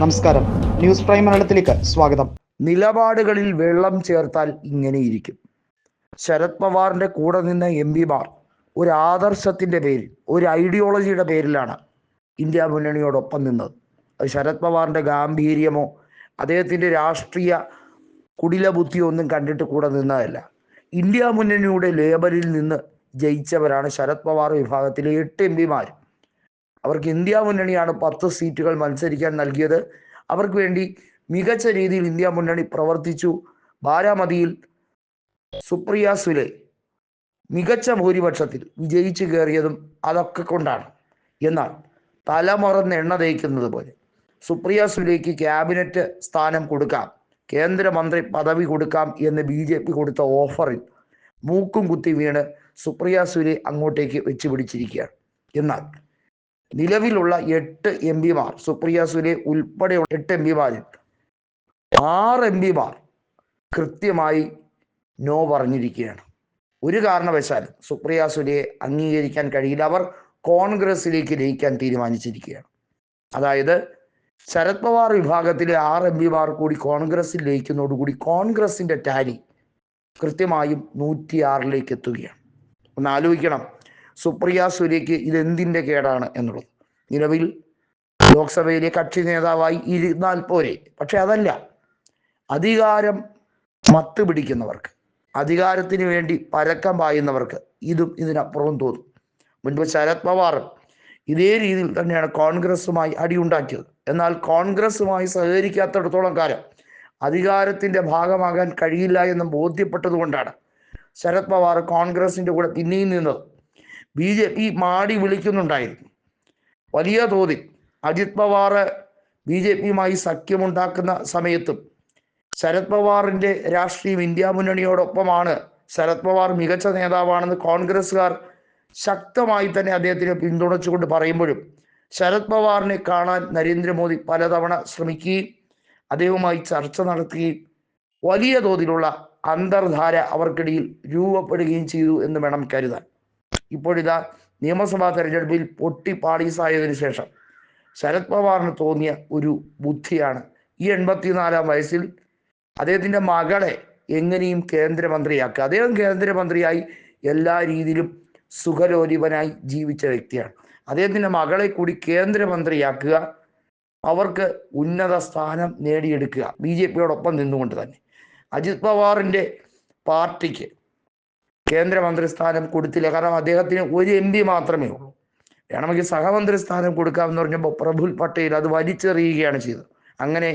നമസ്കാരം. News prime മലയാളത്തിലേക്ക് സ്വാഗതം. നിലപാടുകളിൽ വെള്ളം ചേർത്താൽ ഇങ്ങനെയിരിക്കും ശരത് പവാറിന്റെ കൂടെ നിന്ന എം പിമാർ ഒരു ആദർശത്തിന്റെ പേരിൽ ഒരു ഐഡിയോളജിയുടെ പേരിലാണ് ഇന്ത്യ മുന്നണിയോടൊപ്പം നിന്നത്. അത് ശരത് പവാറിന്റെ ഗാംഭീര്യമോ അദ്ദേഹത്തിന്റെ രാഷ്ട്രീയ കുടില ബുദ്ധിയോ ഒന്നും കണ്ടിട്ട് കൂടെ നിന്നതല്ല. ഇന്ത്യ മുന്നണിയുടെ ലേബലിൽ നിന്ന് ജയിച്ചവരാണ് ശരത് പവാർ വിഭാഗത്തിലെ എട്ട് എം പിമാർ അവർക്ക് ഇന്ത്യ മുന്നണിയാണ് പത്ത് സീറ്റുകൾ മത്സരിക്കാൻ നൽകിയത്. അവർക്ക് വേണ്ടി മികച്ച രീതിയിൽ ഇന്ത്യ മുന്നണി പ്രവർത്തിച്ചു. ബാരാമതിയിൽ സുപ്രിയ സുലെ മികച്ച ഭൂരിപക്ഷത്തിൽ വിജയിച്ചു കയറിയതും അതൊക്കെ കൊണ്ടാണ്. എന്നാൽ തലമറന്ന് എണ്ണ തേക്കുന്നത് പോലെ സുപ്രിയ സുലേക്ക് ക്യാബിനറ്റ് സ്ഥാനം കൊടുക്കാം കേന്ദ്രമന്ത്രി പദവി കൊടുക്കാം എന്ന് ബി ജെ പി കൊടുത്ത ഓഫറിൽ മൂക്കും കുത്തി വീണ് സുപ്രിയ സുലെ അങ്ങോട്ടേക്ക് വെച്ചുപിടിച്ചിരിക്കുകയാണ്. എന്നാൽ നിലവിലുള്ള എട്ട് എം പിമാർ സുപ്രിയ സുലെ ഉൾപ്പെടെയുള്ള എട്ട് എം പിമാരിൽ ആറ് എം പിമാർ കൃത്യമായി നോ പറഞ്ഞിരിക്കുകയാണ്. ഒരു കാരണവശാലും സുപ്രിയ സുലയെ അംഗീകരിക്കാൻ കഴിയില്ല. അവർ കോൺഗ്രസിലേക്ക് ലയിക്കാൻ തീരുമാനിച്ചിരിക്കുകയാണ്. അതായത് ശരത് പവാർ വിഭാഗത്തിലെ ആറ് എം പിമാർ കൂടി കോൺഗ്രസിൽ ലയിക്കുന്നതോടുകൂടി കോൺഗ്രസിന്റെ ടാലി കൃത്യമായും നൂറ്റിയാറിലേക്ക് എത്തുകയാണ്. ഒന്ന് ആലോചിക്കണം. സുപ്രിയ സുരയ്ക്ക് ഇതെന്തിന്റെ കേടാണ് എന്നുള്ളത്? നിലവിൽ ലോക്സഭയിലെ കക്ഷി നേതാവായി ഇരുന്നാൽ പോരെ. പക്ഷെ അതല്ല. അധികാരം മത്ത് പിടിക്കുന്നവർക്ക് അധികാരത്തിന് വേണ്ടി പരക്കം പായുന്നവർക്ക് ഇതും ഇതിനപ്പുറവും തോന്നും. മുൻപ് ശരത് പവാറും ഇതേ രീതിയിൽ തന്നെയാണ് കോൺഗ്രസുമായി അടിയുണ്ടാക്കിയത്. എന്നാൽ കോൺഗ്രസുമായി സഹകരിക്കാത്തടത്തോളം കാലം അധികാരത്തിന്റെ ഭാഗമാകാൻ കഴിയില്ല എന്ന് ബോധ്യപ്പെട്ടതുകൊണ്ടാണ് ശരത് പവാർ കോൺഗ്രസിന്റെ കൂടെ പിന്നെയും നിന്നത്. ബി ജെ പി മാടി വിളിക്കുന്നുണ്ടായിരുന്നു. വലിയ തോതിൽ അജിത് പവാർ ബി ജെ പിയുമായി സഖ്യമുണ്ടാക്കുന്ന സമയത്തും ശരത് പവാറിന്റെ രാഷ്ട്രീയം ഇന്ത്യ മുന്നണിയോടൊപ്പമാണ് ശരത് പവാർ മികച്ച നേതാവാണെന്ന് കോൺഗ്രസ്സുകാർ ശക്തമായി തന്നെ അദ്ദേഹത്തിനെ പിന്തുണച്ചുകൊണ്ട് പറയുമ്പോഴും ശരത് പവാറിനെ കാണാൻ നരേന്ദ്രമോദി പലതവണ ശ്രമിക്കുകയും അദ്ദേഹവുമായി ചർച്ച നടത്തുകയും വലിയ തോതിലുള്ള അന്തർധാര അവർക്കിടയിൽ രൂപപ്പെടുകയും ചെയ്തു എന്ന് വേണം കരുതാൻ. ഇപ്പോഴിതാ നിയമസഭാ തെരഞ്ഞെടുപ്പിൽ പൊട്ടി പാളീസായതിനു ശേഷം ശരത് പവാറിന് തോന്നിയ ഒരു ബുദ്ധിയാണ് ഈ എൺപത്തിനാലാം വയസ്സിൽ അദ്ദേഹത്തിന്റെ മകളെ എങ്ങനെയും കേന്ദ്രമന്ത്രിയാക്കുക. അദ്ദേഹം കേന്ദ്രമന്ത്രിയായി എല്ലാ രീതിയിലും സുഖലോലിപനായി ജീവിച്ച വ്യക്തിയാണ്. അദ്ദേഹത്തിന്റെ മകളെ കൂടി കേന്ദ്രമന്ത്രിയാക്കുക അവർക്ക് ഉന്നത സ്ഥാനം നേടിയെടുക്കുക ബി ജെ പിയോടൊപ്പം നിന്നുകൊണ്ട് തന്നെ. അജിത് പവാറിന്റെ പാർട്ടിക്ക് കേന്ദ്രമന്ത്രി സ്ഥാനം കൊടുത്തില്ല. കാരണം അദ്ദേഹത്തിന് ഒരു എം പി മാത്രമേ ഉള്ളൂ. വേണമെങ്കിൽ സഹമന്ത്രി സ്ഥാനം കൊടുക്കാമെന്ന് പറഞ്ഞപ്പോൾ പ്രഫുൽ പട്ടേൽ അത് വലിച്ചെറിയുകയാണ് ചെയ്തത്. അങ്ങനെ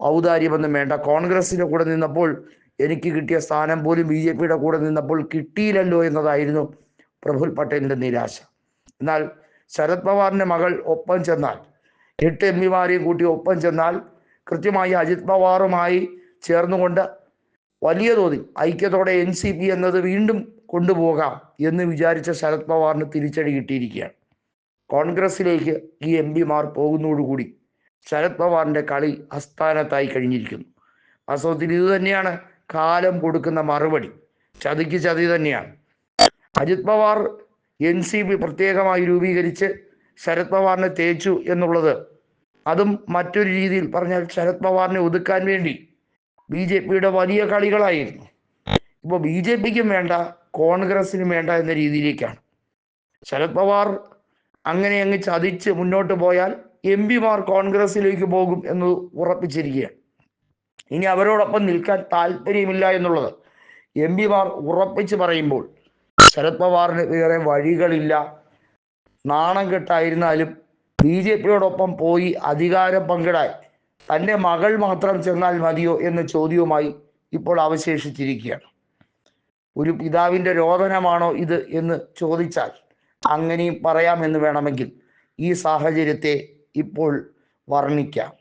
ഔദാര്യമൊന്നും വേണ്ട. കോൺഗ്രസിന്റെ കൂടെ നിന്നപ്പോൾ എനിക്ക് കിട്ടിയ സ്ഥാനം പോലും ബി ജെ പിയുടെ കൂടെ നിന്നപ്പോൾ കിട്ടിയില്ലല്ലോ എന്നതായിരുന്നു പ്രഫുൽ പട്ടേലിന്റെ നിരാശ. എന്നാൽ ശരത് പവാറിന്റെ മകൾ ഒപ്പം ചെന്നാൽ എട്ട് എം പിമാരെയും കൂട്ടി ഒപ്പം ചെന്നാൽ കൃത്യമായി അജിത് പവാറുമായി ചേർന്നുകൊണ്ട് വലിയ തോതിൽ ഐക്യത്തോടെ എൻ സി പി എന്നത് വീണ്ടും കൊണ്ടുപോകാം എന്ന് വിചാരിച്ച ശരത് പവാറിന് തിരിച്ചടി കിട്ടിയിരിക്കുകയാണ്. കോൺഗ്രസിലേക്ക് ഈ എം പിമാർ പോകുന്നതോടുകൂടി ശരത് പവാറിന്റെ കളി അസ്ഥാനത്തായി കഴിഞ്ഞിരിക്കുന്നു. വാസ്തവത്തിൽ ഇത് തന്നെയാണ് കാലം കൊടുക്കുന്ന മറുപടി. ചതിക്ക് ചതി തന്നെയാണ്. Ajit Pawar N C P പ്രത്യേകമായി രൂപീകരിച്ച് ശരത് പവാറിനെ തേച്ചു എന്നുള്ളത് അതും മറ്റൊരു രീതിയിൽ പറഞ്ഞാൽ ശരത് പവാറിനെ ഒതുക്കാൻ വേണ്ടി ബി ജെ പിയുടെ വലിയ കളികളായിരുന്നു. ഇപ്പോൾ ബി ജെ പിക്കും വേണ്ട കോൺഗ്രസിനും വേണ്ട എന്ന രീതിയിലേക്കാണ്. ശരത് പവാർ അങ്ങനെ അങ്ങ് ചതിച്ച് മുന്നോട്ട് പോയാൽ എം പിമാർ കോൺഗ്രസിലേക്ക് പോകും എന്ന് ഉറപ്പിച്ചിരിക്കുകയാണ്. ഇനി അവരോടൊപ്പം നിൽക്കാൻ താല്പര്യമില്ല എന്നുള്ളത് എം പിമാർ ഉറപ്പിച്ച് പറയുമ്പോൾ ശരത് പവാറിന് വേറെ വഴികളില്ല. നാണം കെട്ടായിരുന്നാലും ബി ജെ പിയോടൊപ്പം പോയി അധികാരം പങ്കിടാൻ തന്റെ മകൾ മാത്രം ചെന്നാൽ മതിയോ എന്ന ചോദ്യവുമായി ഇപ്പോൾ അവശേഷിച്ചിരിക്കുകയാണ്. ഒരു പിതാവിന്റെ രോദനമാണോ ഇത് എന്ന് ചോദിച്ചാൽ അങ്ങനെയും പറയാമെന്ന് വേണമെങ്കിൽ ഈ സാഹചര്യത്തെ ഇപ്പോൾ വർണിക്കാം.